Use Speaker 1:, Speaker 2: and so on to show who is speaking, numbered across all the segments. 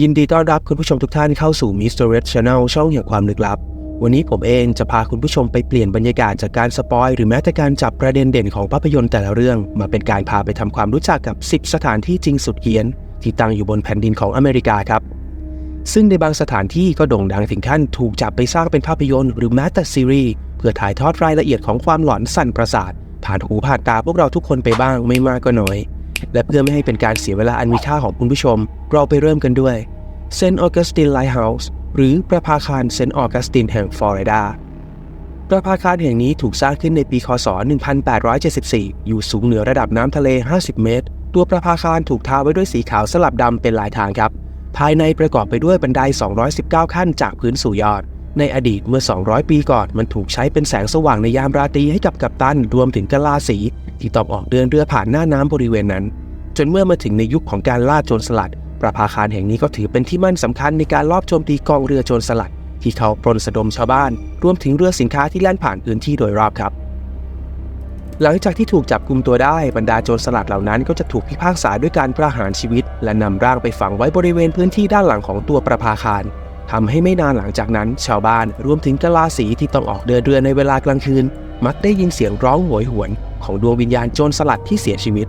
Speaker 1: ยินดีต้อนรับคุณผู้ชมทุกท่านเข้าสู่ Mr. Red Channel ช่องแห่งความลึกลับ วันนี้ผมเองจะพาคุณผู้ชมไปเปลี่ยนบรรยากาศจากการสปอยหรือแม้แต่การจับประเด็นเด่นของภาพยนตร์แต่ละเรื่อง มาเป็นการพาไปทำความรู้จักกับ 10 สถานที่จริงสุดเฮี้ยน ที่ตั้งอยู่บนแผ่นดินของอเมริกาครับ ซึ่งในบางสถานที่ก็โด่งดังถึงขั้นถูกจับไปสร้างเป็นภาพยนตร์หรือแม้แต่ซีรีส์เพื่อถ่ายทอดรายละเอียดของความหลอนสั่นประสาทผ่านหูผ่านตาพวกเราทุกคนไปบ้างไม่มากก็น้อย และเพื่อไม่ให้เป็นการเสียเวลาอันมีค่าของคุณผู้ชม เราไปเริ่มกันด้วยเซนต์ออกัสตินไลท์เฮาส์หรือประภาคารเซนต์ออกัสตินแห่งฟลอริดาประภาคารแห่งนี้ถูกสร้างขึ้นในปีคศ 1874 อยู่สูงเหนือระดับน้ำทะเล 50 เมตร ตัวประภาคารถูกทาไว้ด้วยสีขาวสลับดำเป็นลายทางครับ ภายในประกอบไปด้วยบันได 219 ขั้นจากพื้นสู่ยอด ในอดีตเมื่อ 200 ปีก่อนมันถูกใช้เป็นแสงสว่างในยามราตรีให้กับกัปตันรวมถึงกะลาสีที่ตองออกเดินเรือผ่านหน้าน้ำบริเวณนั้น จนเมื่อมาถึงในยุคของการล่าโจรสลัด ประภาคารแห่งนี้ก็ถือเป็นที่มั่นสำคัญในการลอบโจมตีกองเรือโจรสลัด ที่เขาปล้นสะดมชาวบ้าน รวมถึงเรือสินค้าที่แล่นผ่านพื้นที่โดยรอบครับหลังจากที่ถูกจับกลุมตัวได้บรรดาโจรสลัดเหล่านั้นก็จะถูกพิพากษาด้วยการประหารชีวิต และนำร่างไปฝังไว้บริเวณพื้นที่ด้านหลังของตัวประภาคาร ทำให้ไม่นานหลังจากนั้น ชาวบ้านรวมถึงกะลาสีที่ต้องออกเดินเรือในเวลากลางคืน มักได้ยินเสียงร้องโหยหวน ของดวงวิญญาณโจรสลัดที่เสียชีวิต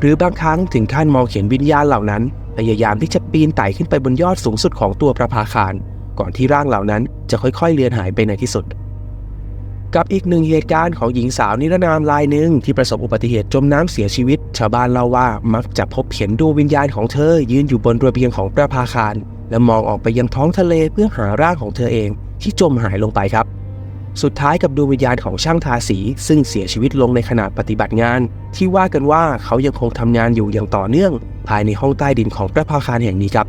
Speaker 1: หรือบางครั้งถึงขั้นมองเห็นวิญญาณเหล่านั้นพยายามที่จะปีนไต่ขึ้นไปบนยอดสูงสุดของตัวประภาคาร ก่อนที่ร่างเหล่านั้นจะค่อยๆเลือนหายไปในที่สุด กับอีกหนึ่งเหตุการณ์ของหญิงสาวนิรนามรายหนึ่งที่ประสบอุบัติเหตุจมน้ำเสียชีวิต ชาวบ้านเล่าว่ามักจะพบเห็นดวงวิญญาณของเธอยืนอยู่บนระเบียงของประภาคาร และมองออกไปยังท้องทะเลเพื่อหาร่างของเธอเองที่จมหายลงไปครับ สุดท้ายกับดวงวิญญาณของช่างทาสี ซึ่งเสียชีวิตลงในขณะปฏิบัติงาน ที่ว่ากันว่าเขายังคงทำงานอยู่อย่างต่อเนื่อง ภายในห้องใต้ดินของประภาคารแห่งนี้ครับ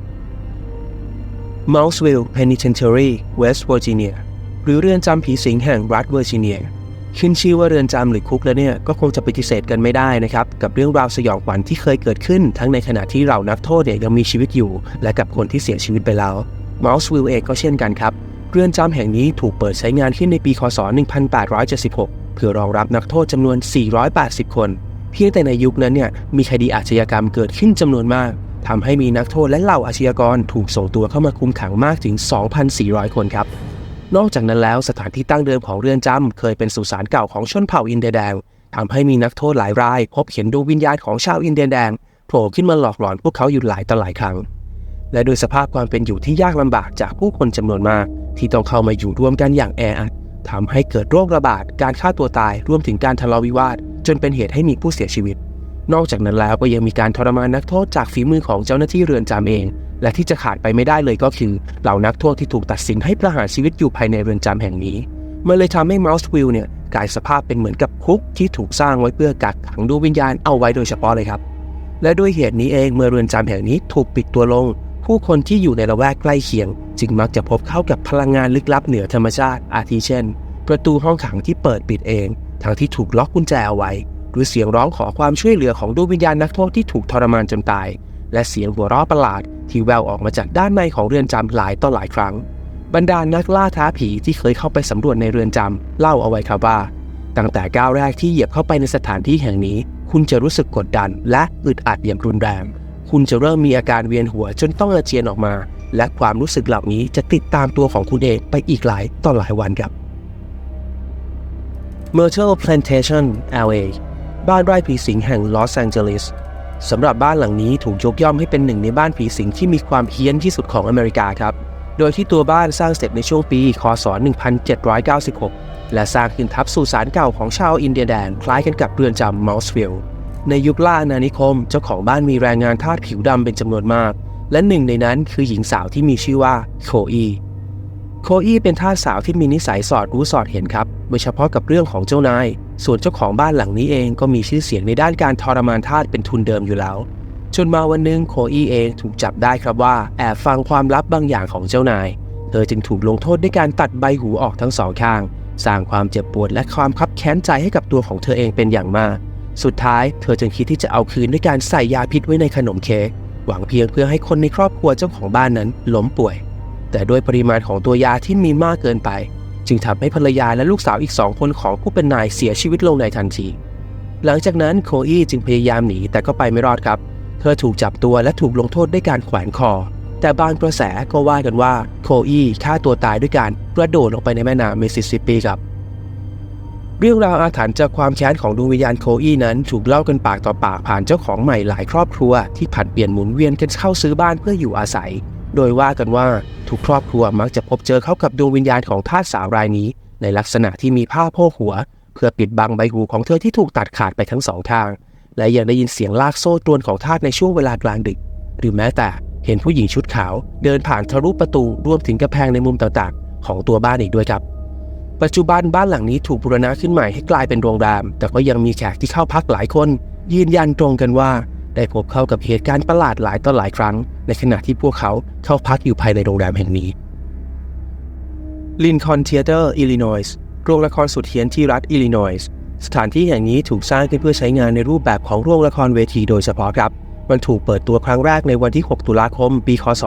Speaker 1: Mouseville Penitentiary West Virginia หรือเรือนจำผีสิงแห่งรัฐเวอร์จิเนีย ขึ้นชื่อว่าเรือนจำหรือคุกแล้วเนี่ยก็คงจะปฏิเสธกันไม่ได้นะครับกับเรื่องราวสยองขวัญที่เคยเกิดขึ้น ทั้งในขณะที่เรานักโทษเนี่ยยังมีชีวิตอยู่ และกับคนที่เสียชีวิตไปแล้ว Mouseville เองก็เช่นกันครับ เรือนจำแห่งนี้ถูกเปิดใช้งานขึ้นในปีคศ 1876 เพื่อรองรับนักโทษจำนวน 480 คน เพียงแต่ในยุคนั้นเนี่ยมีคดีอาชญากรรมเกิดขึ้นจำนวนมากทำให้มีนักโทษและเหล่าอาชญากรถูกส่งตัวเข้ามาคุมขังมากถึง 2,400 คนครับ นอกจากนั้นแล้วสถานที่ตั้งเดิมของเรือนจำเคยเป็นสุสานเก่าของชนเผ่าอินเดียแดงทำให้มีนักโทษหลายราย พบเห็นดวงวิญญาณของชาวอินเดียแดงโผล่ขึ้นมาหลอกหลอนพวกเขาอยู่หลายต่อหลายครั้ง และโดยสภาพความเป็นอยู่ที่ยากลำบากจากผู้คนจำนวนมาก ที่ต้องเข้ามาอยู่ร่วมกันอย่างแออัดทำให้เกิดโรคระบาด การฆ่าตัวตาย รวมถึงการทะเลาะวิวาท จนเป็นเหตุให้มีผู้เสียชีวิต นอกจากนั้นแล้วก็ยังมีการทรมานนักโทษจากฝีมือของเจ้าหน้าที่เรือนจำเอง และที่จะขาดไปไม่ได้เลยก็คือเหล่านักโทษที่ถูกตัดสินให้ประหารชีวิตอยู่ภายในเรือนจำแห่งนี้ มันเลยทำให้เมาส์วิลเนี่ยกลายสภาพเป็นเหมือนกับคุกที่ถูกสร้างไว้เพื่อกักขังดวงวิญญาณเอาไว้โดยเฉพาะเลยครับ และด้วยเหตุนี้เองเมื่อเรือนจำแห่งนี้ถูกปิดตัวลง ผู้คนที่อยู่ในละแวกใกล้เคียง จึงมักจะพบเข้ากับพลังงานลึกลับเหนือธรรมชาติ อาทิเช่น ประตูห้องขังที่เปิดปิดเอง ทั้งที่ถูกล็อกกุญแจเอาไว้ หรือเสียงร้องขอความช่วยเหลือของดวงวิญญาณนักโทษที่ถูกทรมานจนตาย และเสียงหัวเราะประหลาดที่แววออกมาจากด้านในของเรือนจำหลายต่อหลายครั้ง บรรดานักล่าท้าผีที่เคยเข้าไปสำรวจในเรือนจำเล่าเอาไว้ครับว่า ตั้งแต่ก้าวแรกที่เหยียบเข้าไปในสถานที่แห่งนี้ คุณจะรู้สึกกดดัน และอึดอัดอย่างรุนแรง คุณจะเริ่มมีอาการเวียนหัวจนต้องอาเจียนออกมา และความรู้สึกเหล่านี้จะติดตามตัวของคุณเองไปอีกหลายต่อหลายวันครับ Myrtle Plantation LA บ้านไร่ผีสิงแห่งลอสแองเจลิส สำหรับบ้านหลังนี้ถูกยกย่องให้เป็นหนึ่งในบ้านผีสิงที่มีความเฮี้ยนที่สุดของอเมริกาครับ โดยที่ตัวบ้านสร้างเสร็จในช่วงปี คศ 1796 และสร้างขึ้นทับสุสานเก่าของชาวอินเดียแดน คล้ายกันกับเรือนจำม o ลส์ฟิลด์ในยุคล่าอาณานิคม เจ้าของบ้านมีแรงงานทาสผิวดำเป็นจำนวนมาก และหนึ่งในนั้นคือหญิงสาวที่มีชื่อว่าโคอี โคอีเป็นทาสสาวที่มีนิสัยสอดรู้สอดเห็นครับ โดยเฉพาะกับเรื่องของเจ้านาย ส่วนเจ้าของบ้านหลังนี้เองก็มีชื่อเสียงในด้านการทรมานทาสเป็นทุนเดิมอยู่แล้ว จนมาวันหนึ่งโคอีเองถูกจับได้ครับว่าแอบฟังความลับบางอย่างของเจ้านาย เธอจึงถูกลงโทษด้วยการตัดใบหูออกทั้งสองข้าง สร้างความเจ็บปวดและความคับแค้นใจให้กับตัวของเธอเองเป็นอย่างมาก สุดท้ายเธอจึงคิดที่จะเอาคืนด้วยการใส่ยาพิษไว้ในขนมเค้ก หวังเพียงเพื่อให้คนในครอบครัวเจ้าของบ้านนั้นล้มป่วย แต่ด้วยปริมาณของตัวยาที่มีมากเกินไป จึงทำให้ภรรยาและลูกสาวอีกสองคนของผู้เป็นนายเสียชีวิตลงในทันที หลังจากนั้นโคอี้จึงพยายามหนีแต่ก็ไปไม่รอดครับ เธอถูกจับตัวและถูกลงโทษด้วยการแขวนคอ แต่บางกระแสก็ว่ากันว่าโคอีฆ่าตัวตายด้วยการกระโดดลงไปในแม่น้ำมิสซิสซิปปีครับเรื่องราวอาถรรพ์จากความแค้นของดวงวิญญาณโคอีนั้นถูกเล่ากันปากต่อปากผ่านเจ้าของใหม่หลายครอบครัว ที่ผัดเปลี่ยนหมุนเวียนกันเข้าซื้อบ้านเพื่ออยู่อาศัย โดยว่ากันว่าทุกครอบครัวมักจะพบเจอเข้ากับดวงวิญญาณของทาสสาวรายนี้ ในลักษณะที่มีผ้าโพกหัว เพื่อปิดบังใบหูของเธอที่ถูกตัดขาดไปทั้งสองทาง และยังได้ยินเสียงลากโซ่ตรวนของทาสในช่วงเวลากลางดึก หรือแม้แต่เห็นผู้หญิงชุดขาว เดินผ่านทะลุประตูรวมถึงกระแพงในมุมต่างๆ ของตัวบ้านอีกด้วยครับ ปัจจุบันบ้านหลังนี้ถูกบูรณะขึ้นใหม่ให้กลายเป็นโรงแรมแต่ก็ยังมีแขกที่เข้าพักหลายคน ยืนยันตรงกันว่า ได้พบเข้ากับเหตุการณ์ประหลาดหลายต่อหลายครั้ง ในขณะที่พวกเขาเข้าพักอยู่ภายในโรงแรมแห่งนี้ลินคอนเทเตอร์อิลลินอยส์โรงละครสุดเฮียนที่รัฐอิลลินอยส์สถานที่แห่งนี้ถูกสร้างขึ้นเพื่อใช้งานในรูปแบบของโรงละครเวทีโดยเฉพาะครับมันถูกเปิดตัวครั้งแรกในวันที่ 6 ตุลาคม ปี คศ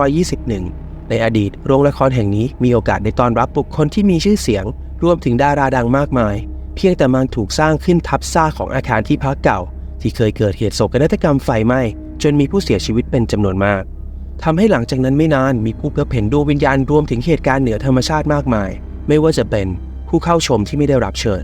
Speaker 1: 1921 ในอดีต โรงละครแห่งนี้มีโอกาสได้ต้อนรับบุคคลที่มีชื่อเสียง รวมถึงดาราดังมากมาย เพียงแต่มันถูกสร้างขึ้นทับซ่าของอาคารที่พักเก่า ที่เคยเกิดเหตุโศกนาฏกรรมไฟไหม้ จนมีผู้เสียชีวิตเป็นจำนวนมากทำให้หลังจากนั้นไม่นานมีผู้พบเห็นดวงวิญญาณรวมถึงเหตุการณ์เหนือธรรมชาติมากมาย ไม่ว่าจะเป็นผู้เข้าชมที่ไม่ได้รับเชิญ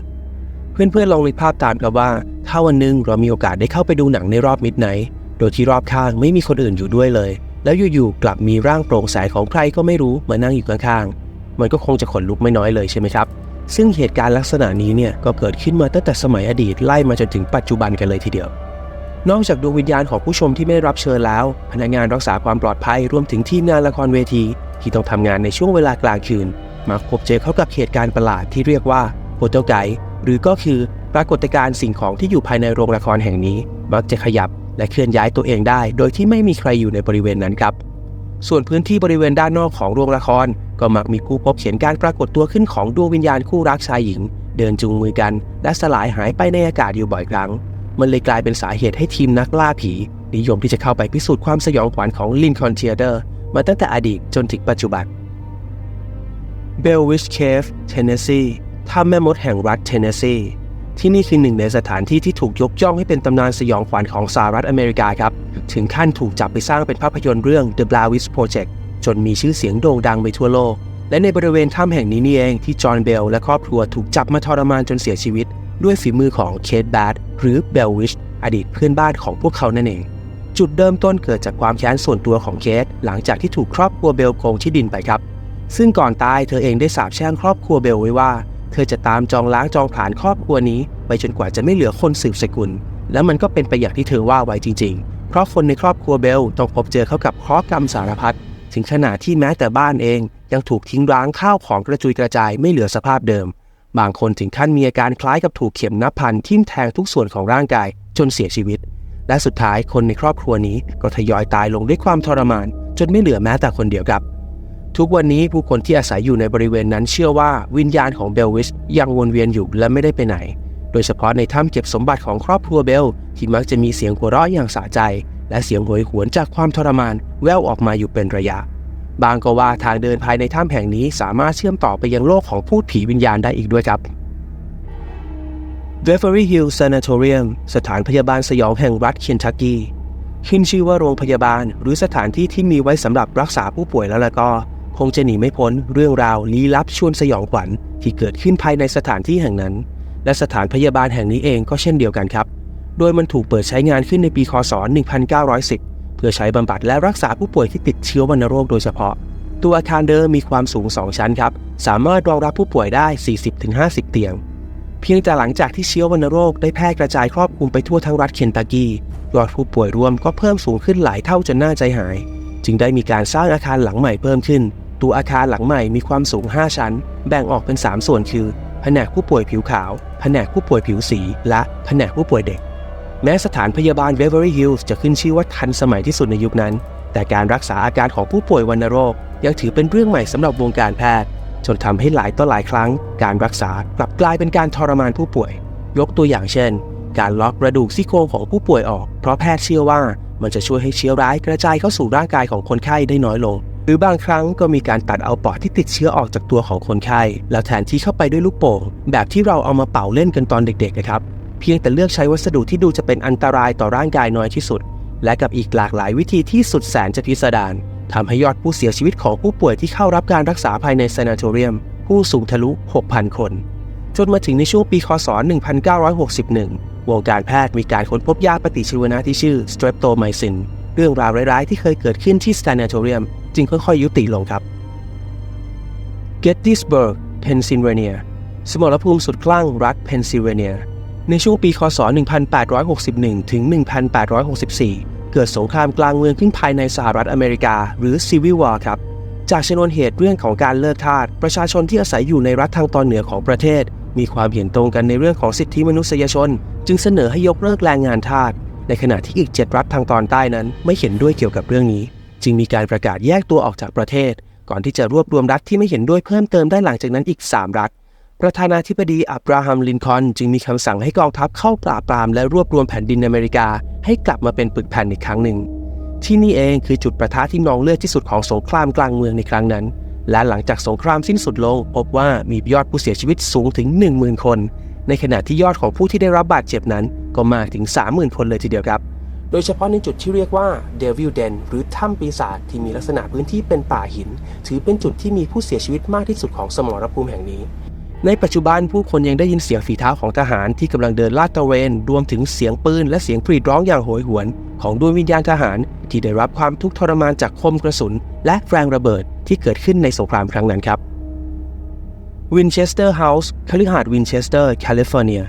Speaker 1: เพื่อนๆลองนึกภาพตามกันว่า ถ้าวันหนึ่งเรามีโอกาสได้เข้าไปดูหนังในรอบมิดไนท์โดยที่รอบข้างไม่มีคนอื่นอยู่ด้วยเลย แล้วอยู่ๆกลับมีร่างโปร่งใสของใครก็ไม่รู้มานั่งอยู่ข้างๆมันก็คงจะขนลุกไม่น้อยเลยใช่ไหมครับซึ่งเหตุการณ์ลักษณะนี้เนี่ยก็เกิดขึ้นมาตั้งแต่สมัยอดีตไล่มาจนถึงปัจจุบันกันเลยทีเดียว นอกจากดวงวิญญาณของผู้ชมที่ไม่ได้รับเชิญแล้ว พนักงานรักษาความปลอดภัยรวมถึงทีมงานละครเวที ที่ต้องทำงานในช่วงเวลากลางคืนมักพบเจอเข้ากับเหตุการณ์ประหลาดที่เรียกว่าโ o เ e ลไกหรือก็คือปรากฏการณ์สิ่งของที่อยู่ภายในโรงละครแห่งนี้ มักจะขยับและเคลื่อนย้ายตัวเองได้ โดยที่ไม่มีใครอยู่ในบริเวณนั้นครับส่วนพื้นที่บริเวณด้านนอกของโรงละคร ก็มักมีผู้พบเห็นการปรากฏตัวขึ้นของดวงวิญญาณคู่รักชายหญิง เดินจูงมือกัน และสลายหายไปในอากาศอยู่บ่อยครั้ง มันเลยกลายเป็นสาเหตุให้ทีมนักล่าผี นิยมที่จะเข้าไปพิสูจน์ความสยองขวัญของลินคอนเทียเตอร์มาตั้งแต่อดีตจนถึงปัจจุบันเบลวิชเคฟเทนเนสซีถ้ำแม่มดแห่งรัฐเทนเนสซีที่นี่คือหนึ่งในสถานที่ที่ถูกยกย่องให้เป็นตำนานสยองขวัญของสหรัฐอเมริกาครับ ถึงขั้นถูกจับไปสร้างเป็นภาพยนตร์เรื่อง The Blair Witch Project จนมีชื่อเสียงโด่งดังไปทั่วโลก และในบริเวณถ้ำแห่งนี้นี่เองที่จอห์นเบลและครอบครัวถูกจับมาทรมานจนเสียชีวิต ด้วยฝีมือของเคทแบดหรือเบลวิชอดีตเพื่อนบ้านของพวกเขานั่นเอง จุดเริ่มต้นเกิดจากความแค้นส่วนตัวของเคทหลังจากที่ถูกครอบครัวเบลโกงที่ดินไปครับ ซึ่งก่อนตายเธอเองได้สาปแช่งครอบครัวเบลไว้ว่า เธอจะตามจองล้างจองผลาญครอบครัวนี้ ไปจนกว่าจะไม่เหลือคนสืบสกุล และมันก็เป็นไปอย่างที่เธอว่าไว้จริง ๆ เพราะคนในครอบครัวเบลต้องพบเจอเข้ากับเคราะห์กรรมสารพัดถึงขนาดที่แม้แต่บ้านเองยังถูกทิ้งร้างข้าวของกระจุยกระจายไม่เหลือสภาพเดิม บางคนถึงขั้นมีอาการคล้ายกับถูกเข็มนับพันทิ่มแทงทุกส่วนของร่างกายจนเสียชีวิต และสุดท้ายคนในครอบครัวนี้ก็ทยอยตายลงด้วยความทรมาน จนไม่เหลือแม้แต่คนเดียวครับ ทุกวันนี้ผู้คนที่อาศัยอยู่ในบริเวณนั้นเชื่อว่าวิญญาณของเบลวิชยังวนเวียนอยู่และไม่ได้ไปไหน โดยเฉพาะในถ้ำเก็บสมบัติของครอบครัวเบลที่มักจะมีเสียงหัวเราะอย่างสะใจ และเสียงโหยหวนจากความทรมานแว่วออกมาอยู่เป็นระยะ บางก็ว่าทางเดินภายในถ้ำแห่งนี้สามารถเชื่อมต่อไปยังโลกของพูดผีวิญญาณได้อีกด้วยครับ Beverly Hills Sanatorium สถานพยาบาลสยองแห่งรัฐเคนทักกีขึ้นชื่อว่าโรงพยาบาลหรือสถานที่ที่มีไว้สำหรับรักษาผู้ป่วยแล้วล่ะก็ คงจะหนีไม่พ้นเรื่องราวลี้ลับชวนสยองขวัญที่เกิดขึ้นภายในสถานที่แห่งนั้น และสถานพยาบาลแห่งนี้เองก็เช่นเดียวกันครับ โดยมันถูกเปิดใช้งานขึ้นในปีคศ 1910 พื่อใช้บำบัดและรักษาผู้ป่วยที่ติดเชื้อวัณโรคโดยเฉพาะ ตัวอาคารเดิมมีความสูง 2 ชั้นครับ สามารถรองรับผู้ป่วยได้ 40-50 เตียง เพียงแต่หลังจากที่เชื้อวัณโรคได้แพร่กระจายครอบคลุมไปทั่วทั้งรัฐเคนตักกียอดผู้ป่วยรวมก็เพิ่มสูงขึ้นหลายเท่าจนน่าใจหาย จึงได้มีการสร้างอาคารหลังใหม่เพิ่มขึ้น ตัวอาคารหลังใหม่มีความสูง 5 ชั้น แบ่งออกเป็น 3 ส่วนคือแผนกผู้ป่วยผิวขาว แผนกผู้ป่วยผิวสี และแผนกผู้ป่วยเด็ก แม้สถานพยาบาล Beverly Hills จะขึ้นชื่อว่าทันสมัยที่สุดในยุคนั้น แต่การรักษาอาการของผู้ป่วยวัณโรค ยังถือเป็นเรื่องใหม่สำหรับวงการแพทย์ จนทำให้หลายต่อหลายครั้ง การรักษากลับกลายเป็นการทรมานผู้ป่วย ยกตัวอย่างเช่น การล็อกกระดูกซี่โครงของผู้ป่วยออก เพราะแพทย์เชื่อว่ามันจะช่วยให้เชื้อร้ายกระจายเข้าสู่ร่างกายของคนไข้ได้น้อยลง หรือบางครั้งก็มีการตัดเอาปอดที่ติดเชื้อออกจากตัวของคนไข้ แล้วแทนที่เข้าไปด้วยลูกโป่งแบบที่เราเอามาเป่าเล่นกันตอนเด็กๆนะครับ เพียงแต่เลือกใช้วัสดุที่ดูจะเป็นอันตรายต่อร่างกายน้อยที่สุด และกับอีกหลากหลายวิธีที่สุดแสนจะพิสดารทำให้ยอดผู้เสียชีวิตของผู้ป่วยที่เข้ารับการรักษาภายในซานาโทเรียม ผู้สูงทะลุ 6,000 คน จนมาถึงในช่วงปีคศ 1961 วงการแพทย์มีการค้นพบยาปฏิชีวนะที่ชื่อ streptomycin เรื่องราวร้ายๆ ที่เคยเกิดขึ้นที่ซานาโทเรียม จึงค่อยๆ ยุติลงครับ Gettysburg เพนซิลเวเนีย สมรภูมิสุดคลั่งรัฐเพนซิลเวเนีย ในช่วงปีคศ 1861 ถึง 1864 เกิดสงครามกลางเมืองขึ้นภายในสหรัฐอเมริกา หรือ Civil War ครับ จากชนวนเหตุเรื่องของการเลิกทาส ประชาชนที่อาศัยอยู่ในรัฐทางตอนเหนือของประเทศ มีความเห็นตรงกันในเรื่องของสิทธิมนุษยชน จึงเสนอให้ยกเลิกแรงงานทาส ในขณะที่อีก 7 รัฐทางตอนใต้นั้น ไม่เห็นด้วยเกี่ยวกับเรื่องนี้ จึงมีการประกาศแยกตัวออกจากประเทศ ก่อนที่จะรวบรวมรัฐที่ไม่เห็นด้วยเพิ่มเติมได้หลังจากนั้นอีก 3 รัฐ ประธานาธิบดีอับราฮัมลินคอนจึงมีคำสั่งให้กองทัพเข้าปราบปรามและรวบรวมแผ่นดินอเมริกา ให้กลับมาเป็นปึกแผ่นอีกครั้งหนึ่ง ที่นี่เองคือจุดประทะที่นองเลือดที่สุดของสงครามกลางเมืองในครั้งนั้น และหลังจากสงครามสิ้นสุดลง พบว่ามียอดผู้เสียชีวิตสูงถึง 10,000 คน ในขณะที่ยอดของผู้ที่ได้รับบาดเจ็บนั้น ก็มากถึง 30,000 คนเลยทีเดียวครับ โดยเฉพาะในจุดที่เรียกว่าเดวิลเดนหรือถ้ำปีศาจที่มีลักษณะพื้นที่เป็นป่าหิน ถือเป็นจุดที่มีผู้เสียชีวิตมากที่สุดของสมรภูมิแห่งนี้ ในปัจจุบันผู้คนยังได้ยินเสียงฝีเท้าของทหารที่กำลังเดินลาดตระเวน รวมถึงเสียงปืนและเสียงกรีดร้องอย่างโหยหวน ของดวงวิญญาณทหาร ที่ได้รับความทุกข์ทรมานจากคมกระสุน และแรงระเบิดที่เกิดขึ้นในสงครามครั้งนั้นครับวินเชสเตอร์เฮาส์คฤหาสน์วินเชสเตอร์แคลิฟอร์เนีย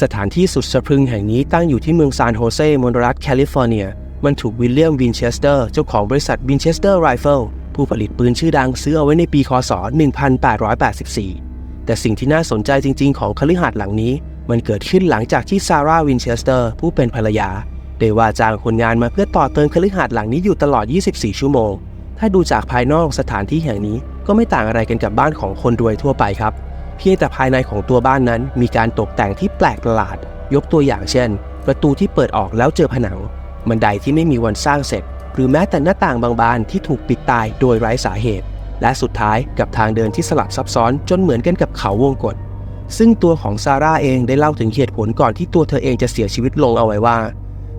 Speaker 1: สถานที่สุดสะพรึงแห่งนี้ตั้งอยู่ที่เมืองซานโฮเซมณรัฐแคลิฟอร์เนีย มันถูกวิลเลียมวินเชสเตอร์เจ้าของบริษัทวินเชสเตอร์ไรเฟิลผู้ผลิตปืนชื่อดังซื้อเอาไว้ในปีคศ 1884 แต่สิ่งที่น่าสนใจจริง ๆ ของคฤหาสน์หลังนี้ มันเกิดขึ้นหลังจากที่ซาร่าวินเชสเตอร์ผู้เป็นภรรยา ได้ว่าจ้างคนงานมาเพื่อต่อเติมคฤหาสน์หลังนี้อยู่ตลอด 24 ชั่วโมง ถ้าดูจากภายนอกสถานที่แห่งนี้ก็ไม่ต่างอะไรกันกับบ้านของคนรวยทั่วไปครับ เพียงแต่ภายในของตัวบ้านนั้นมีการตกแต่งที่แปลกประหลาด ยกตัวอย่างเช่น ประตูที่เปิดออกแล้วเจอผนัง บันไดที่ไม่มีวันสร้างเสร็จ หรือแม้แต่หน้าต่างบางบานที่ถูกปิดตายโดยไร้สาเหตุ และสุดท้ายกับทางเดินที่สลับซับซ้อนจนเหมือนกันกับเขาวงกฏซึ่งตัวของซาร่าเองได้เล่าถึงเหตุผลก่อนที่ตัวเธอเองจะเสียชีวิตลงเอาไว้ว่า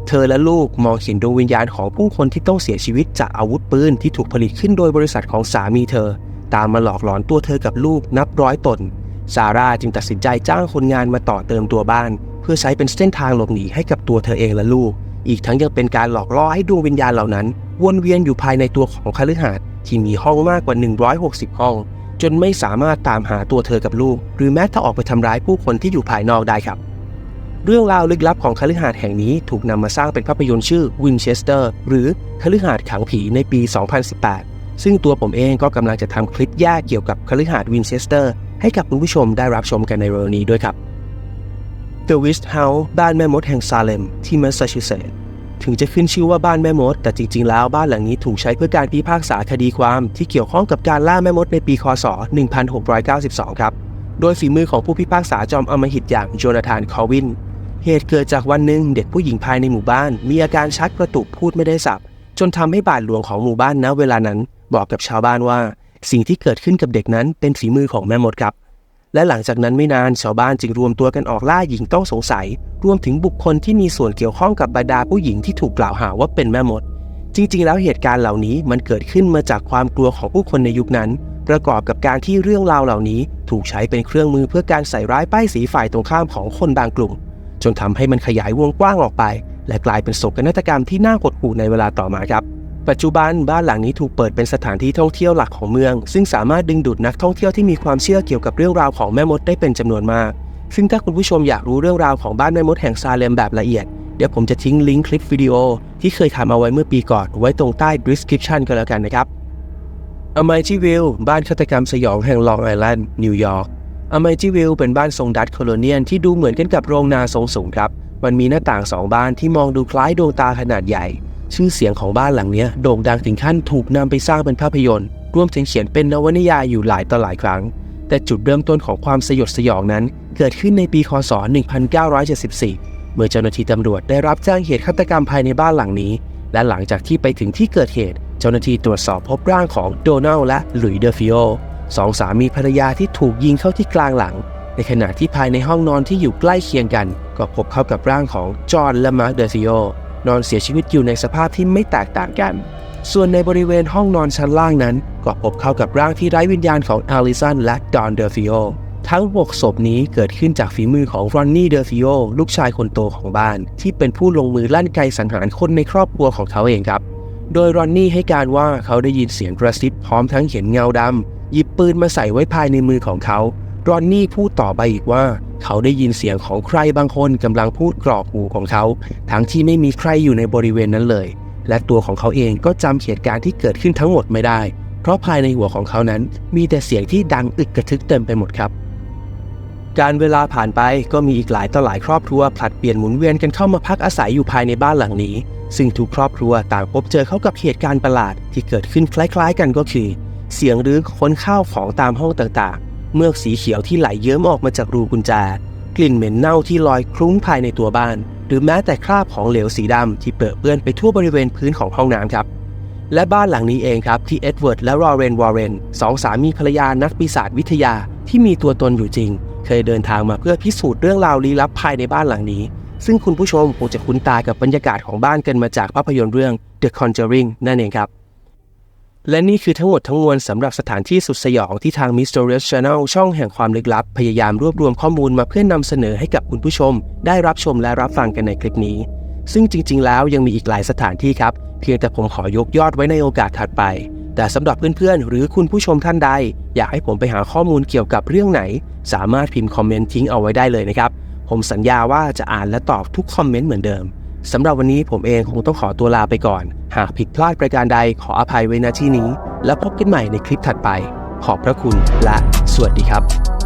Speaker 1: เธอและลูกมองเห็นดวงวิญญาณของผู้คนที่ต้องเสียชีวิตจากอาวุธปืนที่ถูกผลิตขึ้นโดยบริษัทของสามีเธอ ตามมาหลอกหลอนตัวเธอกับลูกนับร้อยตนซาร่าจึงตัดสินใจจ้างคนงานมาต่อเติมตัวบ้าน เพื่อใช้เป็นเส้นทางหลบหนีให้กับตัวเธอเองและลูก อีกทั้งยังเป็นการหลอกล่อให้ดวงวิญญาณเหล่านั้น วนเวียนอยู่ภายในตัวของคฤหาสน์ ที่มีห้องมากกว่า 160 ห้อง จนไม่สามารถตามหาตัวเธอกับลูก หรือแม้แต่ออกไปทำร้ายผู้คนที่อยู่ภายนอกได้ครับ เรื่องราวลึกลับของคฤหาสน์แห่งนี้ถูกนำมาสร้างเป็นภาพยนตร์ชื่อ Winchester หรือคฤหาสน์ขังผีในปี 2018 ซึ่งตัวผมเองก็กำลังจะทำคลิปแยกเกี่ยวกับคฤหาสน์ Winchester ให้กับคุณผู้ชมได้รับชมกันในเร็วนี้ด้วยครับ The Witch House บ้านแม่มดแห่งซาเลมที่แมสซาชูเซตส์ ถึงจะขึ้นชื่อว่าบ้านแม่มด แต่จริง ๆ แล้วบ้านหลังนี้ถูกใช้เพื่อการพิพากษาคดีความที่เกี่ยวข้องกับการล่าแม่มดในปีคศ 1692 ครับ โดยฝีมือของผู้พิพากษาจอมอมหิตอย่างโจนาธานคอวิน เหตุเกิดจากวันหนึ่งเด็กผู้หญิงภายในหมู่บ้าน มีอาการชักกระตุกพูดไม่ได้สับจนทำให้บาทหลวงของหมู่บ้านณเวลานั้น บอกกับชาวบ้านว่า สิ่งที่เกิดขึ้นกับเด็กนั้นเป็นฝีมือของแม่มดครับ และหลังจากนั้นไม่นานชาวบ้านจึงรวมตัวกันออกล่าหญิงต้องสงสัย รวมถึงบุคคลที่มีส่วนเกี่ยวข้องกับบรรดาผู้หญิงที่ถูกกล่าวหาว่าเป็นแม่มด จริง ๆ แล้วเหตุการณ์เหล่านี้มันเกิดขึ้นมาจากความกลัวของผู้คนในยุคนั้น ประกอบกับการที่เรื่องราวเหล่านี้ ถูกใช้เป็นเครื่องมือเพื่อการใส่ร้ายป้ายสีฝ่ายตรงข้ามของคนบางกลุ่ม จนทำให้มันขยายวงกว้างออกไป และกลายเป็นโศกนาฏกรรมที่น่าหดหู่ในเวลาต่อมาครับ ปัจจุบันบ้านหลังนี้ถูกเปิดเป็นสถานที่ท่องเที่ยวหลักของเมือง ซึ่งสามารถดึงดูดนักท่องเที่ยวที่มีความเชื่อเกี่ยวกับเรื่องราวของแม่มดได้เป็นจำนวนมาก ซึ่งถ้าคุณผู้ชมอยากรู้เรื่องราวของบ้านแม่มดแห่งซาเลมแบบละเอียด เดี๋ยวผมจะทิ้งลิงก์คลิปวิดีโอที่เคยทำเอาไว้เมื่อปีก่อนไว้ตรงใต้ description ก็แล้วกันนะครับอ m มจิวิลบ้านฆาตกรรมสยองแห่งลองไอแลนด์นิวยอร์กอ m มจิวิลเป็นบ้านทรงดัตโคโลเนียนที่ดูเหมือนกันกับโรงนาทรงสูงครับ มันมีหน้าต่างสองบ้านที่มองดูคล้ายดวงตาขนาดใหญ่ ชื่อเสียงของบ้านหลังนี้โด่งดังถึงขั้นถูกนำไปสร้างเป็นภาพยนตร์รวมถึงเขียนเป็นนวนิยายอยู่หลายต่อหลายครั้ง แต่จุดเริ่มต้นของความสยดสยองนั้น เกิดขึ้นในปีคศ 1974 เมื่อเจ้าหน้าที่ตำรวจได้รับแจ้งเหตุฆาตกรรมภายในบ้านหลังนี้ และหลังจากที่ไปถึงที่เกิดเหตุ เจ้าหน้าที่ตรวจสอบพบร่างของโดนัลและหลุยเดอฟิโอสองสามีภรรยาที่ถูกยิงเข้าที่กลางหลัง ในขณะที่ภายในห้องนอนที่อยู่ใกล้เคียงกัน ก็พบเข้ากับร่างของจอห์นและมาร์คเดอฟิโอ นอนเสียชีวิตอยู่ในสภาพที่ไม่แตกต่างกัน ส่วนในบริเวณห้องนอนชั้นล่างนั้น ก็พบเข้ากับร่างที่ไร้วิญญาณของอลิสันและดอนเดอร์ฟิโอทั้งหกศพนี้เกิดขึ้นจากฝีมือของรอนนี่เดอร์ฟิโอลูกชายคนโตของบ้าน ที่เป็นผู้ลงมือลั่นไกสังหารคนในครอบครัวของเขาเองครับ โดยรอนนี่ให้การว่าเขาได้ยินเสียงกระซิบพร้อมทั้งเห็นเงาดำหยิบปืนมาใส่ไว้ภายในมือของเขา รอนนี่พูดต่อไปอีกว่า เขาได้ยินเสียงของใครบางคนกำลังพูดกรอกหูของเขา ทั้งที่ไม่มีใครอยู่ในบริเวณนั้นเลย และตัวของเขาเองก็จำเหตุการณ์ที่เกิดขึ้นทั้งหมดไม่ได้ เพราะภายในหัวของเขานั้น มีแต่เสียงที่ดังอึกกระทึกเต็มไปหมดครับ การเวลาผ่านไปก็มีอีกหลายต่อหลายครอบครัวผลัดเปลี่ยนหมุนเวียนกันเข้ามาพักอาศัยอยู่ภายในบ้านหลังนี้ ซึ่งทุกครอบครัวต่างพบเจอเข้ากับเหตุการณ์ประหลาดที่เกิดขึ้นคล้าย ๆ กันก็คือ เสียงรื้อค้นข้าวของตามห้องต่างๆ เมือกสีเขียวที่ไหลเยิ้มออกมาจากรูกุญแจ กลิ่นเหม็นเน่าที่ลอยคลุ้งภายในตัวบ้าน หรือแม้แต่คราบของเหลวสีดำที่เปื้อนเปื้อนไปทั่วบริเวณพื้นของห้องน้ำครับ และบ้านหลังนี้เองครับที่เอ็ดเวิร์ดและรอเรนวอร์เรนสองสามีภรรยานักปีศาจวิทยาที่มีตัวตนอยู่จริง เคยเดินทางมาเพื่อพิสูจน์เรื่องราวลี้ลับภายในบ้านหลังนี้ ซึ่งคุณผู้ชมคงจะคุ้นตากับบรรยากาศของบ้านกันมาจากภาพยนตร์เรื่อง The Conjuring นั่นเองครับ และนี่คือทั้งหมดทั้งมวลสำหรับสถานที่สุดสยองที่ทาง Mysterious Channel ช่องแห่งความลึกลับ พยายามรวบรวมข้อมูลมาเพื่อนำเสนอให้กับคุณผู้ชม ได้รับชมและรับฟังกันในคลิปนี้ ซึ่งจริง ๆ แล้วยังมีอีกหลายสถานที่ครับ เพียงแต่ผมขอยกยอดไว้ในโอกาสถัดไป แต่สำหรับเพื่อนๆ หรือคุณผู้ชมท่านใด อยากให้ผมไปหาข้อมูลเกี่ยวกับเรื่องไหน สามารถพิมพ์คอมเมนต์ทิ้งเอาไว้ได้เลยนะครับผมสัญญาว่าจะอ่านและตอบทุกคอมเมนต์เหมือนเดิม สำหรับวันนี้ผมเองคงต้องขอตัวลาไปก่อน หากผิดพลาดประการใดขออภัยไว้ณที่นี้ แล้วพบกันใหม่ในคลิปถัดไป ขอบพระคุณและสวัสดีครับ